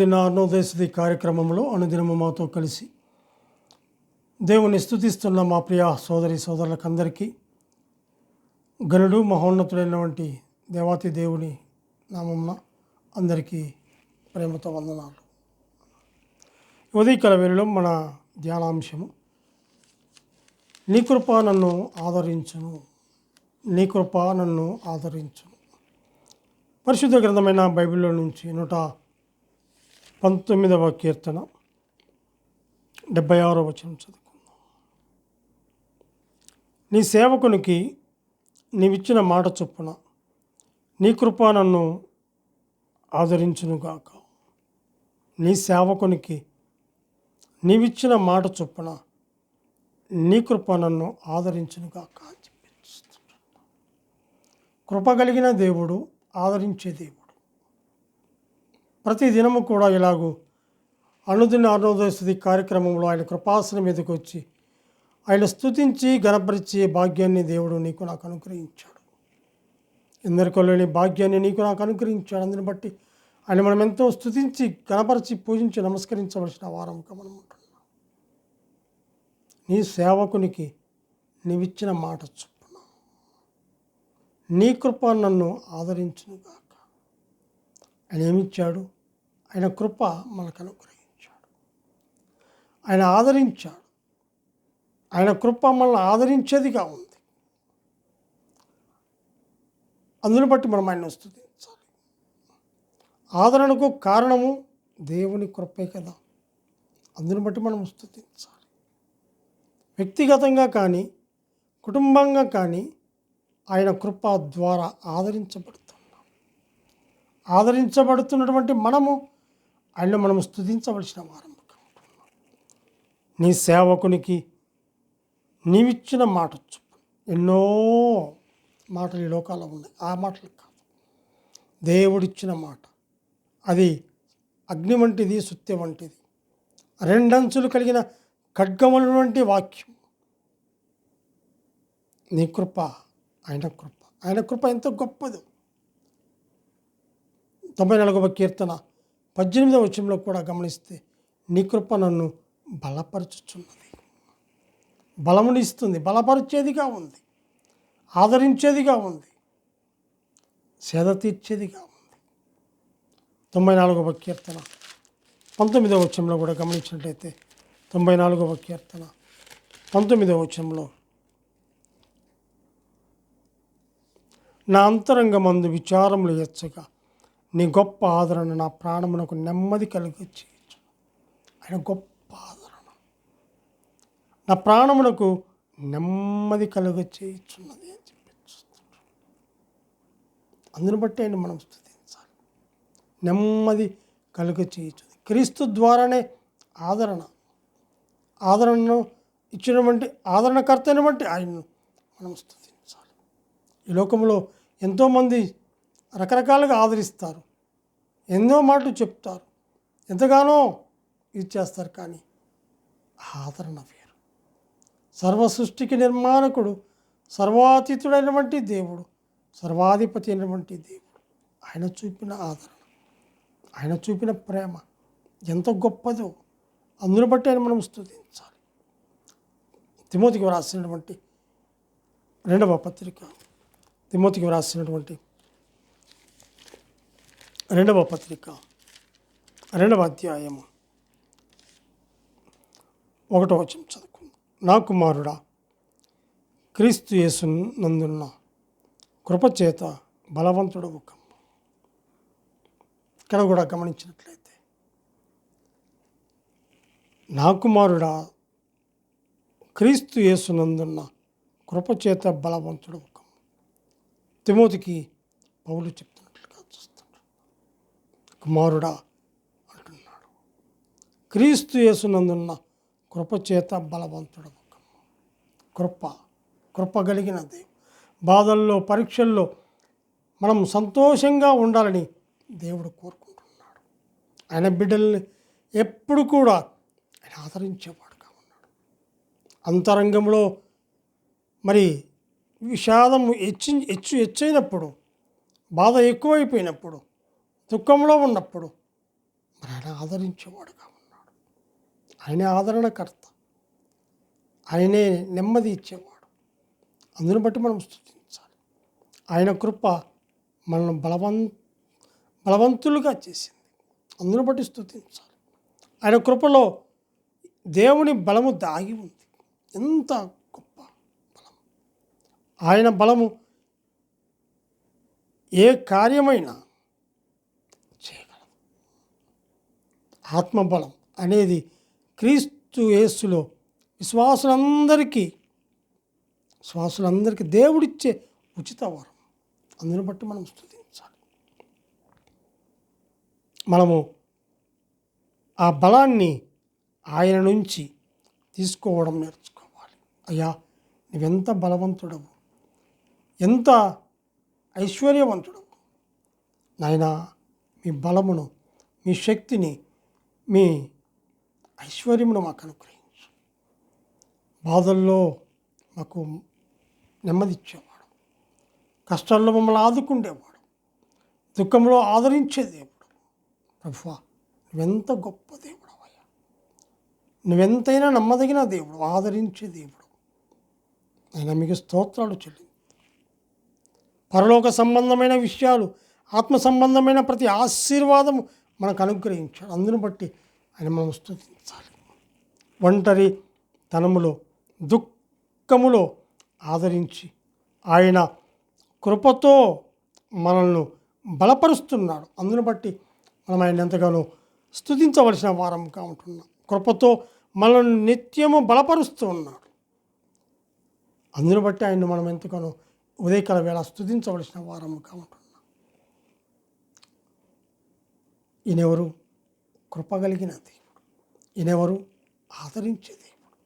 అనుదిన అరుణోదయస్థితి కార్యక్రమంలో అనుదినము మాతో కలిసి దేవుని స్థుతిస్తున్న మా ప్రియ సోదరి సోదరులకందరికీ గనుడు మహోన్నతుడైనటువంటి దేవాతి దేవుని నామమున అందరికీ ప్రేమతో వందనాలు. ఉదయకాల వేళలో మన ధ్యానాంశము నీ కృప నన్ను ఆదరించును నీ కృప నన్ను ఆదరించును. పరిశుద్ధ గ్రంథమైన బైబిల్లో నుంచి నూట పంతొమ్మిదవ కీర్తన డెబ్బై ఆరో వచనం చదువుకుందాం. నీ సేవకునికి నీవిచ్చిన మాట చొప్పున నీ కృప నన్ను ఆదరించునుగాక. నీ సేవకునికి నీవిచ్చిన మాట చొప్పున నీ కృప నన్ను ఆదరించునుగాక అని చెప్పి కృప కలిగిన దేవుడు ఆదరించే దేవుడు. ప్రతి దినము కూడా ఇలాగూ అనుదిన అరుణోదయస్థుతి కార్యక్రమంలో ఆయన కృపాసనం మీదకి వచ్చి ఆయన స్థుతించి గణపరిచే భాగ్యాన్ని దేవుడు నీకు నాకు అనుగ్రహించాడు. ఎందరికో లేని భాగ్యాన్ని నీకు నాకు అనుగ్రహించాడు. అందుని బట్టి ఆయన మనం ఎంతో స్తుతించి గణపరిచి పూజించి నమస్కరించవలసిన వారంగా మనం ఉంటున్నాం. నీ సేవకునికి నీవిచ్చిన మాట చొప్పున నీ కృప నన్ను ఆదరించునుగాక. ఆయన ఏమిచ్చాడు? ఆయన కృప మనకు అనుగ్రహించాడు. ఆయన ఆదరించాడు. ఆయన కృప మనల్ని ఆదరించేదిగా ఉంది. అందుని బట్టి మనం ఆయన స్థుతించాలి. ఆదరణకు కారణము దేవుని కృపే కదా. అందుని బట్టి మనం స్థుతించాలి. వ్యక్తిగతంగా కానీ కుటుంబంగా కానీ ఆయన కృప ద్వారా ఆదరించబడుతున్నాం. ఆదరించబడుతున్నటువంటి మనము ఆయన మనం స్థుతించవలసిన వారం నీ సేవకునికి నీవిచ్చిన మాట చొప్పున ఎన్నో మాటలు ఈ లోకాల్లో ఉన్నాయి. ఆ మాటలు కాదు. దేవుడిచ్చిన మాట. అది అగ్ని వంటిది సుత్తి వంటిది. రెండంచులు కలిగిన ఖడ్గమైనటువంటి వాక్యం. నీ కృప ఆయన కృప. ఆయన కృప ఎంత గొప్పదో. తొంభై నాలుగవ కీర్తన పద్దెనిమిదవ వచనంలో కూడా గమనిస్తే నీ కృప నన్ను బలపరచుచున్నది. బలమునిస్తుంది బలపరిచేదిగా ఉంది ఆదరించేదిగా ఉంది సేద తీర్చేదిగా ఉంది. తొంభై నాలుగవ కీర్తన. పంతొమ్మిదవ వచనంలో కూడా గమనించినట్లయితే తొంభై నాలుగవ కీర్తన. పంతొమ్మిదవ వచనంలో నా అంతరంగమందు విచారములు ఎచ్చగా నీ గొప్ప ఆదరణ నా ప్రాణమునకు నెమ్మది కలిగి చేయొచ్చు ఆయన గొప్ప ఆదరణ. నా ప్రాణమునకు నెమ్మది కలుగ చేయుచున్నది అని చెప్పి అందును అందుని బట్టి ఆయన మనం స్థుతించాలి. నెమ్మది కలుగ చేయుచుంది క్రీస్తు ద్వారానే ఆదరణ. ఆదరణను ఇచ్చినటువంటి ఆదరణకర్త అయినటువంటి ఆయన్ను మనం స్థుతించాలి. ఈ లోకంలో ఎంతోమంది రకరకాలుగా ఆదరిస్తారు. ఎన్నో మాటలు చెప్తారు. ఎంతగానో ఇది చేస్తారు కానీ ఆదరణ వేరు. సర్వ సృష్టికి నిర్మాణకుడు సర్వాతీతుడైనటువంటి దేవుడు సర్వాధిపతి అయినటువంటి దేవుడు. ఆయన చూపిన ఆదరణ ఆయన చూపిన ప్రేమ ఎంత గొప్పదో అందును బట్టి ఆయన మనం స్థుతించాలి. తిమోతికి వ్రాసినటువంటి రెండవ పత్రిక తిమోతికి వ్రాసినటువంటి రెండవ పత్రిక రెండవ అధ్యాయము. ఒకటో వచనం చదువుకుందాం. నా కుమారుడా క్రీస్తు యేసు నందున్న కృపచేత బలవంతుడు ఒక ఇక్కడ కూడా గమనించినట్లయితే నా కుమారుడా క్రీస్తు యేసు నందున్న కృపచేత బలవంతుడు ఒక తిమోతికి పౌలు చెప్తున్నాడు. కుమారుడా అంటున్నాడు. క్రీస్తు యేసునందున్న కృపచేత బలవంతుడు కృప కృప కలిగిన దేవుడు బాధల్లో పరీక్షల్లో మనం సంతోషంగా ఉండాలని దేవుడు కోరుకుంటున్నాడు. ఆయన బిడ్డల్ని ఎప్పుడు కూడా ఆయన ఆదరించేవాడుగా ఉన్నాడు. అంతరంగంలో మరి విషాదం హెచ్చి హెచ్చు హెచ్చైనప్పుడు బాధ ఎక్కువైపోయినప్పుడు దుఃఖంలో ఉన్నప్పుడు మరి ఆయన ఆదరించేవాడుగా ఉన్నాడు. ఆయనే ఆదరణకర్త. ఆయనే నెమ్మది ఇచ్చేవాడు. అందుని బట్టి మనం స్థుతించాలి ఆయన కృప మనల్ని బలవం బలవంతులుగా చేసింది. అందుని బట్టి స్థుతించాలి ఆయన కృపలో దేవుని బలము దాగి ఉంది. ఎంత గొప్ప బలం! ఆయన బలము ఏ కార్యమైనా ఆత్మబలం అనేది క్రీస్తు యేసులో విశ్వాసులందరికీ విశ్వాసులందరికీ దేవుడిచ్చే ఉచిత వరం. అందుని బట్టి మనం స్థుతించాలి మనము ఆ బలాన్ని ఆయన నుంచి తీసుకోవడం నేర్చుకోవాలి. అయ్యా నువ్వెంత బలవంతుడవు? ఎంత ఐశ్వర్యవంతుడవు? నాయన మీ బలమును మీ శక్తిని మీ ఐశ్వర్యమును మాకు అనుగ్రహించు. బాధల్లో మాకు నెమ్మదిచ్చేవాడు కష్టాల్లో మమ్మల్ని ఆదుకుండేవాడు. దుఃఖంలో ఆదరించే దేవుడు. ప్రభువా నువ్వెంత గొప్ప దేవుడు అయ్యా. నువ్వెంతైనా నమ్మదగిన దేవుడు ఆదరించే దేవుడు. అయినా మీకు స్తోత్రాలు చెల్లి. పరలోక సంబంధమైన విషయాలు ఆత్మ సంబంధమైన ప్రతి ఆశీర్వాదము మనకు అనుగ్రహించాడు. అందును బట్టి ఆయన మనం స్థుతించాలి ఒంటరి తనములో దుఃఖములో ఆదరించి ఆయన కృపతో మనల్ని బలపరుస్తున్నాడు. అందును బట్టి మనం ఆయన ఎంతగానో స్థుతించవలసిన వారంగా ఉంటున్నాం. కృపతో మనల్ని నిత్యము బలపరుస్తూ ఉన్నాడు. అందును బట్టి ఆయన మనం ఎంతగానో ఉదయకాల వేళ స్థుతించవలసిన వారముగా ఉంటున్నాం. ఈయనెవరు? కృపగలిగిన దేవుడు. ఈయనెవరు? ఆదరించే దేవుడు.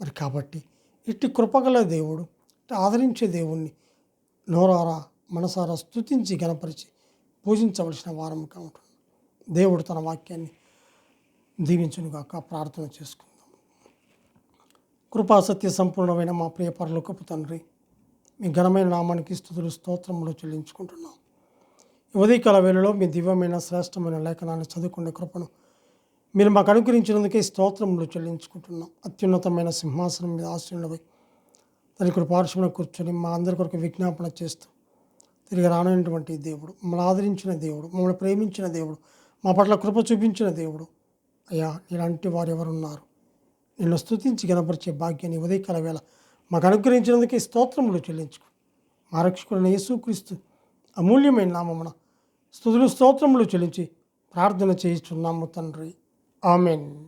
మరి కాబట్టి ఇట్టి కృపగల దేవుడు ఆదరించే దేవుణ్ణి నోరారా మనసారా స్తుతించి గణపరిచి పూజించవలసిన వారముగా ఉంటున్నాం దేవుడు తన వాక్యాన్ని దీవించునుగాక ప్రార్థన చేసుకుందాం. కృపా సత్య సంపూర్ణమైన మా ప్రియ పరలోకపు తండ్రి మీ ఘనమైన నామానికి స్థుతులు స్తోత్రములు చెల్లించుకుంటున్నాం. ఉదయకాల వేళలో మీ దివ్యమైన శ్రేష్టమైన లేఖనాన్ని చదువుకునే కృపను మీరు మాకు అనుగ్రహించినందుకే స్తోత్రములు చెల్లించుకుంటున్నాం. అత్యున్నతమైన సింహాసనం మీద ఆశ్రయులపై తన కృపార్శమున కూర్చొని మా అందరి కొరకు విజ్ఞాపన చేస్తూ తిరిగి రానటువంటి దేవుడు మమ్మల్ని ఆదరించిన దేవుడు మమ్మల్ని ప్రేమించిన దేవుడు మా పట్ల కృప చూపించిన దేవుడు. అయ్యా ఇలాంటి వారు ఎవరున్నారు? నిన్ను స్తుతించి గనపరిచే భాగ్యాన్ని ఉదయకాల వేళ మాకు అనుగ్రహించినందుకే స్తోత్రములు చెల్లించుకు. మా రక్షకుడైన యేసుక్రీస్తు అమూల్యమైన నామమున స్థుతులు స్తోత్రములు చెల్లించి ప్రార్థన చేయిస్తున్నాము తండ్రి. ఆమెన్.